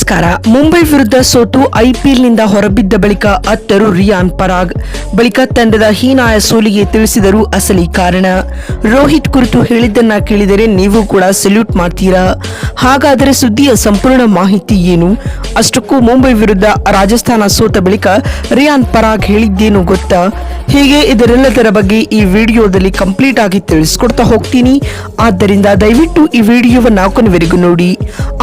ನಮಸ್ಕಾರ. ಮುಂಬೈ ವಿರುದ್ಧ ಸೋತು ಐಪಿಎಲ್ನಿಂದ ಹೊರಬಿದ್ದ ಬಳಿಕ ಅತ್ತರು ರಿಯಾನ್ ಪರಾಗ್. ಬಳಿಕ ತಂಡದ ಹೀನಾಯ ಸೋಲಿಗೆ ತಿಳಿಸಿದರು ಅಸಲಿ ಕಾರಣ. ರೋಹಿತ್ ಕುರಿತು ಹೇಳಿದ್ದನ್ನ ಕೇಳಿದರೆ ನೀವು ಕೂಡ ಸಲ್ಯೂಟ್ ಮಾಡ್ತೀರಾ? ಹಾಗಾದರೆ ಸುದ್ದಿಯ ಸಂಪೂರ್ಣ ಮಾಹಿತಿ ಏನು? ಅಷ್ಟಕ್ಕೂ ಮುಂಬೈ ವಿರುದ್ಧ ರಾಜಸ್ಥಾನ ಸೋತ ಬಳಿಕ ರಿಯಾನ್ ಪರಾಗ್ ಹೇಳಿದ್ದೇನು ಗೊತ್ತಾ? ಹೀಗೆ ಇದರೆಲ್ಲದರ ಬಗ್ಗೆ ಈ ವಿಡಿಯೋದಲ್ಲಿ ಕಂಪ್ಲೀಟ್ ಆಗಿ ತಿಳಿಸ್ಕೊಡ್ತಾ ಹೋಗ್ತೀನಿ. ಆದ್ದರಿಂದ ದಯವಿಟ್ಟು ಈ ವಿಡಿಯೋವನ್ನು ಕೊನೆವರೆಗೂ ನೋಡಿ.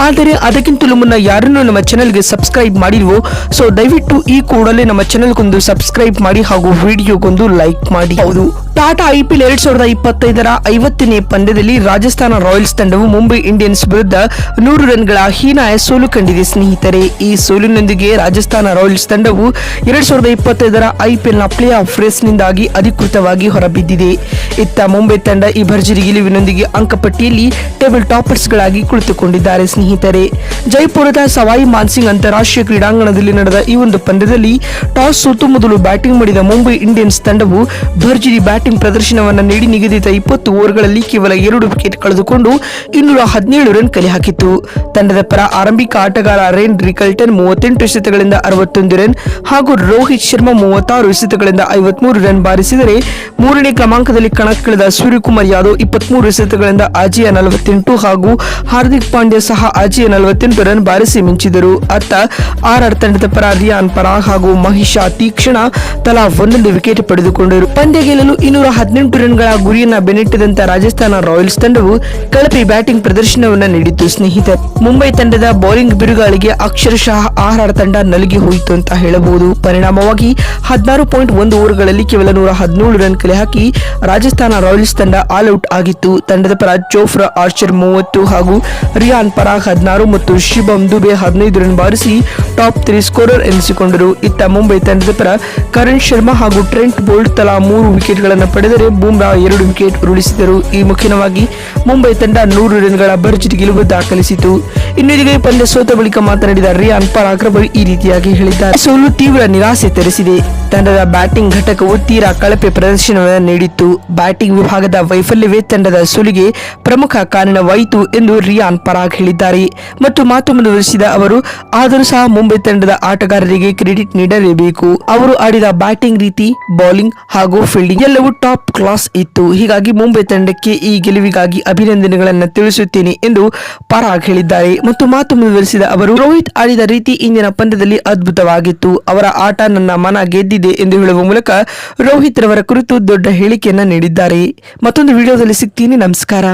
ಆದರೆ ಅದಕ್ಕಿಂತಲೂ ಮುನ್ನ ಯಾರನ್ನು ನಮ್ಮ ಚಾನೆಲ್ಗೆ ಸಬ್ಸ್ಕ್ರೈಬ್ ಮಾಡಿಲ್ವೋ ಸೊ ದಯವಿಟ್ಟು ಈ ಕೂಡಲೇ ನಮ್ಮ ಚಾನೆಲ್ಗೊಂದು ಸಬ್ಸ್ಕ್ರೈಬ್ ಮಾಡಿ ಹಾಗೂ ವಿಡಿಯೋಗೊಂದು ಲೈಕ್ ಮಾಡಿ. ಹೌದು. ಟಾಟಾ ಐಪಿಎಲ್ ಎರಡ್ ಸಾವಿರದ ಇಪ್ಪತ್ತೈದರ ಐವತ್ತನೇ ಪಂದ್ಯದಲ್ಲಿ ರಾಜಸ್ಥಾನ ರಾಯಲ್ಸ್ ತಂಡವು ಮುಂಬೈ ಇಂಡಿಯನ್ಸ್ ವಿರುದ್ಧ ನೂರು ರನ್ಗಳ ಹೀನಾಯ ಸೋಲು ಕಂಡಿದೆ, ಸ್ನೇಹಿತರೆ. ಈ ಸೋಲಿನೊಂದಿಗೆ ರಾಜಸ್ಥಾನ ರಾಯಲ್ಸ್ ತಂಡವು ಎರಡ್ ಸಾವಿರದ ಇಪ್ಪತ್ತೈದರ ಐಪಿಎಲ್ನ ಪ್ಲೇ ಆಫ್ ರೇಸ್ನಿಂದಾಗಿ ಅಧಿಕೃತವಾಗಿ ಹೊರಬಿದ್ದಿದೆ. ಇತ್ತ ಮುಂಬೈ ತಂಡ ಈ ಭರ್ಜರಿ ಗೆಲುವಿನೊಂದಿಗೆ ಅಂಕಪಟ್ಟಿಯಲ್ಲಿ ಟೇಬಲ್ ಟಾಪರ್ಸ್ಗಳಾಗಿ ಕುಳಿತುಕೊಂಡಿದ್ದಾರೆ, ಸ್ನೇಹಿತರೆ. ಜೈಪುರದ ಸವಾಯಿ ಮಾನ್ಸಿಂಗ್ ಅಂತಾರಾಷ್ಟ್ರೀಯ ಕ್ರೀಡಾಂಗಣದಲ್ಲಿ ನಡೆದ ಈ ಒಂದು ಪಂದ್ಯದಲ್ಲಿ ಟಾಸ್ ಸೋತು ಮೊದಲು ಬ್ಯಾಟಿಂಗ್ ಮಾಡಿದ ಮುಂಬೈ ಇಂಡಿಯನ್ಸ್ ತಂಡವು ಭರ್ಜರಿ ಬ್ಯಾಟಿಂಗ್ ಪ್ರದರ್ಶನವನ್ನು ನೀಡಿ ನಿಗದಿತ ಇಪ್ಪತ್ತು ಓವರ್ಗಳಲ್ಲಿ ಕೇವಲ ಎರಡು ವಿಕೆಟ್ ಕಳೆದುಕೊಂಡು ಇನ್ನೂರ ಹದಿನೇಳು ರನ್ ಕಲೆ ಹಾಕಿತ್ತು. ತಂಡದ ಪರ ಆರಂಭಿಕ ಆಟಗಾರ ರೇನ್ ರಿಕಲ್ಟನ್ ಮೂವತ್ತೆಂಟು ಎಸೆತಗಳಿಂದ ಅರವತ್ತೊಂದು ರನ್ ಹಾಗೂ ರೋಹಿತ್ ಶರ್ಮಾ ಮೂವತ್ತಾರು ಎಸೆತಗಳಿಂದ ಐವತ್ಮೂರು ರನ್ ಬಾರಿಸಿದರೆ ಮೂರನೇ ಕ್ರಮಾಂಕದಲ್ಲಿ ಕಣಕ್ಕಿಳಿದ ಸೂರ್ಯಕುಮಾರ್ ಯಾದವ್ ಇಪ್ಪತ್ಮೂರು ಎಸೆತಗಳಿಂದ ಅಜಯ ನಲವತ್ತೆಂಟು ಹಾಗೂ ಹಾರ್ದಿಕ್ ಪಾಂಡ್ಯ ಸಹ ಅಜಯ ನಲವತ್ತೆಂಟು ರನ್ ಬಾರಿಸಿ ಮಿಂಚಿದರು. ಅತ್ತ ಆರ್ಆರ್ ತಂಡದ ಪರ ರಿಯಾನ್ ಪರಾಗ್ ಹಾಗೂ ಮಹಿಷಾ ತೀಕ್ಷಣ ತಲಾ ಒಂದೊಂದು ವಿಕೆಟ್ ಪಡೆದುಕೊಂಡರು. ಪಂದ್ಯ ಗೆಲ್ಲಲು ಇನ್ನೂರ ಹದಿನೆಂಟು ರನ್ಗಳ ಗುರಿಯನ್ನ ಬೆನ್ನಟ್ಟಿದಂತ ರಾಜಸ್ಥಾನ ರಾಯಲ್ಸ್ ತಂಡವು ಕಳಪೆ ಬ್ಯಾಟಿಂಗ್ ಪ್ರದರ್ಶನವನ್ನ ನೀಡಿತು ಸ್ನೇಹಿತರೆ ಮುಂಬೈ ತಂಡದ ಬೌಲಿಂಗ್ ಬಿರುಗಾಳಿಗೆ ಅಕ್ಷರಶಃ ಆರ್ಆರ್ ತಂಡ ನಲುಗಿ ಹೋಯಿತು ಅಂತ ಹೇಳಬಹುದು. ಪರಿಣಾಮವಾಗಿ ಹದಿನಾರು ಪಾಯಿಂಟ್ ಒಂದು ಓವರ್ಗಳಲ್ಲಿ ಕೇವಲ ನೂರ ಹದಿನೇಳು ರನ್ ಕಲೆ ಹಾಕಿ ರಾಜಸ್ಥಾನ ರಾಯಲ್ಸ್ ತಂಡ ಆಲ್ ಔಟ್ ಆಗಿತ್ತು. ತಂಡದ ಪರ ಜೋಫ್ರಾ ಆರ್ಚರ್ ಮೂವತ್ತು ಹಾಗೂ ರಿಯಾನ್ ಪರಾಗ್ ಹದಿನಾರು ಮತ್ತು ಶಿಬಂ ದುಬೆ ಹದಿನೈದು ರನ್ ಬಾರಿಸಿ ಟಾಪ್ ತ್ರೀ ಸ್ಕೋರರ್ ಎನಿಸಿಕೊಂಡರು. ಇತ್ತ ಮುಂಬೈ ತಂಡದ ಪರ ಕರಣ್ ಶರ್ಮಾ ಹಾಗೂ ಟ್ರೆಂಟ್ ಬೋಲ್ಟ್ ತಲಾ ಮೂರು ವಿಕೆಟ್ಗಳನ್ನು ಪಡೆದರೆ ಬೂಮ್ರಾ ಎರಡು ವಿಕೆಟ್ ಉರುಳಿಸಿದರು ಈ ಮುಖ್ಯವಾಗಿ ಮುಂಬೈ ತಂಡ ನೂರು ರನ್ಗಳ ಭರ್ಜರಿ ಗೆಲುವು ದಾಖಲಿಸಿತು. ಇನ್ನೊಂದಿಗೆ ಪಂದ್ಯ ಸೋತ ಬಳಿಕ ಮಾತನಾಡಿದ ರಿಯಾನ್ ಪರಾಗ್ ರವರು ಈ ರೀತಿಯಾಗಿ ಹೇಳಿದ್ದಾರೆ. ಸೋಲು ತೀವ್ರ ನಿರಾಸೆ ತರಿಸಿದೆ. ತಂಡದ ಬ್ಯಾಟಿಂಗ್ ಘಟಕವು ತೀರಾ ಕಳಪೆ ಪ್ರದರ್ಶನವನ್ನು ನೀಡಿತ್ತು. ಬ್ಯಾಟಿಂಗ್ ವಿಭಾಗದ ವೈಫಲ್ಯವೇ ತಂಡದ ಸೋಲಿಗೆ ಪ್ರಮುಖ ಕಾರಣವಾಯಿತು ಎಂದು ರಿಯಾನ್ ಪರಾಗ್ ಹೇಳಿದ್ದಾರೆ. ಮತ್ತು ಮಾತು ಮುಂದುವರಿಸಿದ ಅವರು, ಆದರೂ ಸಹ ಮುಂಬೈ ತಂಡದ ಆಟಗಾರರಿಗೆ ಕ್ರೆಡಿಟ್ ನೀಡಲೇಬೇಕು. ಅವರು ಆಡಿದ ಬ್ಯಾಟಿಂಗ್ ರೀತಿ, ಬೌಲಿಂಗ್ ಹಾಗೂ ಫೀಲ್ಡಿಂಗ್ ಎಲ್ಲವೂ ಟಾಪ್ ಕ್ಲಾಸ್ ಇತ್ತು. ಹೀಗಾಗಿ ಮುಂಬೈ ತಂಡಕ್ಕೆ ಈ ಗೆಲುವಿಗಾಗಿ ಅಭಿನಂದನೆಗಳನ್ನು ತಿಳಿಸುತ್ತೇನೆ ಎಂದು ಪರಾಗ್ ಹೇಳಿದ್ದಾರೆ. ಮತ್ತು ಮಾತು ಮುಂದುವರಿಸಿದ ಅವರು, ರೋಹಿತ್ ಆಡಿದ ರೀತಿ ಇಂದಿನ ಪಂದ್ಯದಲ್ಲಿ ಅದ್ಭುತವಾಗಿತ್ತು. ಅವರ ಆಟ ನನ್ನ ಮನ ಗೆದ್ದಿದೆ ಎಂದು ಹೇಳುವ ಮೂಲಕ ರೋಹಿತ್ ರವರ ಕುರಿತು ದೊಡ್ಡ ಹೇಳಿಕೆಯನ್ನ ನೀಡಿದ್ದಾರೆ. ಮತ್ತೊಂದು ವಿಡಿಯೋದಲ್ಲಿ ಸಿಗ್ತೀನಿ. ನಮಸ್ಕಾರ.